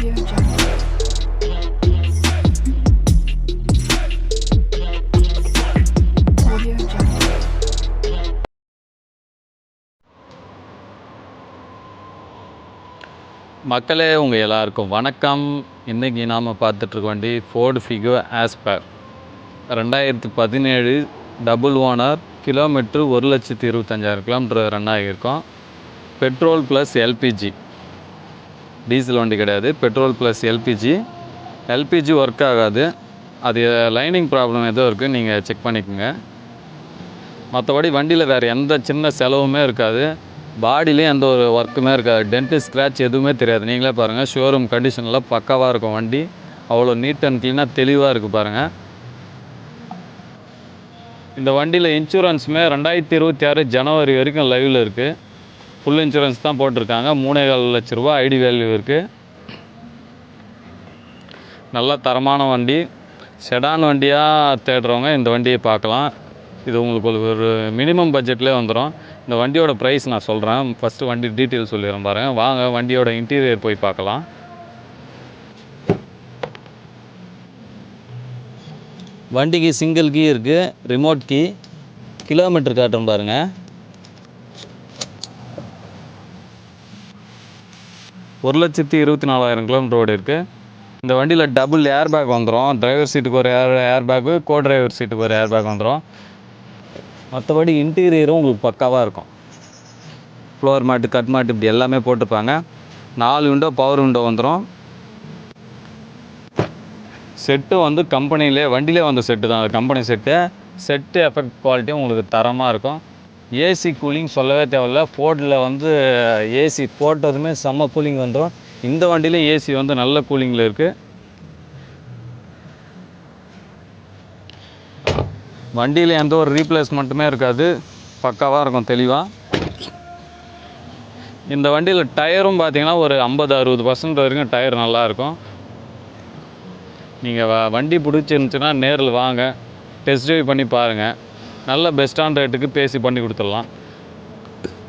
மக்களே உங்கள் எல்லாருக்கும் வணக்கம். இன்றைக்கி நாம் பார்த்துட்ருக்க வண்டி ஃபோர்டு ஃபிகோ ஆஸ்பர் ரெண்டாயிரத்தி பதினேழு டபுள் ஓனர் கிலோமீட்ரு ஒரு லட்சத்தி இருபத்தஞ்சாயிரம் கிலோமீட்டர் ரன் ஆகியிருக்கோம். பெட்ரோல் ப்ளஸ் எல்பிஜி டீசல் வண்டி கிடையாது. Petrol plus LPG LPG work ஆகாது. அது லைனிங் ப்ராப்ளம் ஏதோ இருக்குது நீங்கள் செக் பண்ணிக்கோங்க. மற்றபடி வண்டியில் வேறு எந்த சின்ன செலவுமே இருக்காது. பாடியிலையும் எந்த ஒரு ஒர்க்குமே இருக்காது. டென்ட் ஸ்க்ராட்ச் எதுவுமே தெரியாது. நீங்களே பாருங்கள் ஷோரூம் கண்டிஷனில் பக்காவாக இருக்கும் வண்டி. அவ்வளோ நீட் அண்ட் க்ளீனாக தெளிவாக இருக்குது பாருங்கள் இந்த வண்டியில் இன்சூரன்ஸுமே ரெண்டாயிரத்தி இருபத்தி ஆறு ஜனவரி வரைக்கும் லைவில் இருக்குது ஃபுல் இன்சூரன்ஸ் தான் போட்டிருக்காங்க. மூணே கால் லட்ச ரூபா ஐடி வேல்யூ இருக்குது நல்ல தரமான வண்டி. செடான் வண்டியாக தேடுறவங்க இந்த வண்டியை பார்க்கலாம். இது உங்களுக்கு ஒரு ஒரு மினிமம் பட்ஜெட்லேயே வந்துடும் இந்த வண்டியோட ப்ரைஸ் நான் சொல்கிறேன் ஃபஸ்ட்டு வண்டி டீட்டெயில் சொல்லிடுறேன் பாருங்கள் வாங்க வண்டியோட இன்டீரியர் போய் பார்க்கலாம். வண்டிக்கு சிங்கிள் கீ இருக்குது ரிமோட் கீ கிலோமீட்டர் காட்டும் பாருங்கள் ஒரு லட்சத்தி இருபத்தி நாலாயிரம் கிலோமீட்டர் ஓடி இருக்குது இந்த வண்டியில் டபுள் ஏர் பேக் வந்துடும் டிரைவர் சீட்டுக்கு ஒரு ஏர் ஏர் பேக்கு கோ டிரைவர் சீட்டுக்கு ஒரு ஏர் பேக் வந்துடும் மற்றபடி இன்டீரியரும் உங்களுக்கு பக்காவாக இருக்கும். ஃப்ளோர் மாட்டு கட் மாட்டு இப்படி எல்லாமே போட்டிருப்பாங்க. நாலு விண்டோ பவர் விண்டோ வந்துடும் செட்டு வந்து கம்பெனிலே வண்டியிலே வந்த செட்டு தான். கம்பெனி செட்டு செட்டு எஃபெக்ட் குவாலிட்டியும் உங்களுக்கு தரமாக இருக்கும். ஏசி கூலிங் சொல்லவே தேவையில்ல. ஃபோர்டில் வந்து ஏசி போட்டதுமே செம்ம கூலிங் வந்துடும் இந்த வண்டியிலும் ஏசி வந்து நல்ல கூலிங்கில் இருக்குது வண்டியில் எந்த ஒரு ரீப்ளேஸ்மெண்ட்டுமே இருக்காது. பக்காவாக இருக்கும் தெளிவாக இந்த வண்டியில் டயரும் பார்த்தீங்கன்னா ஒரு ஐம்பது அறுபது பர்சன்ட் வரைக்கும் டயர் நல்லாயிருக்கும் நீங்கள் வ வண்டி பிடிச்சிருந்துச்சுன்னா நேரில் வாங்க. டெஸ்ட் ட்ரைவ் பண்ணி பாருங்கள் நல்ல பெஸ்ட்டான ரேட்டுக்கு பேசி பண்ணி கொடுத்துடலாம்.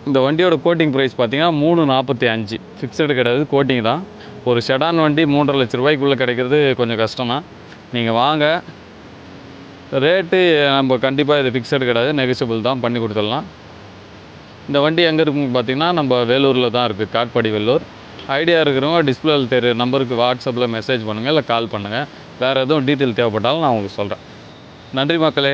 இந்த வண்டியோட கோட்டிங் ப்ரைஸ் பார்த்தீங்கன்னா மூணு நாற்பத்தி அஞ்சு. ஃபிக்ஸடு கிடையாது கோட்டிங் தான். ஒரு செடான் வண்டி மூன்றரை லட்ச ரூபாய்க்குள்ளே கிடைக்கிறது கொஞ்சம் கஷ்டம் தான் நீங்கள் வாங்க. ரேட்டு நம்ம கண்டிப்பாக இது ஃபிக்ஸடு கிடையாது நெகசிபிள் தான். பண்ணி கொடுத்துடலாம். இந்த வண்டி எங்கே இருக்குன்னு பார்த்தீங்கன்னா நம்ம வேலூரில் தான் இருக்குது காட்பாடி வேலூர். ஐடியா இருக்கிறவங்க டிஸ்பிளேல தெரிய நம்பருக்கு வாட்ஸ்அப்பில் மெசேஜ் பண்ணுங்கள் இல்லை கால் பண்ணுங்கள் வேறு எதுவும் டீட்டெயில் தேவைப்பட்டாலும் நான் உங்களுக்கு சொல்கிறேன் நன்றி மக்களே.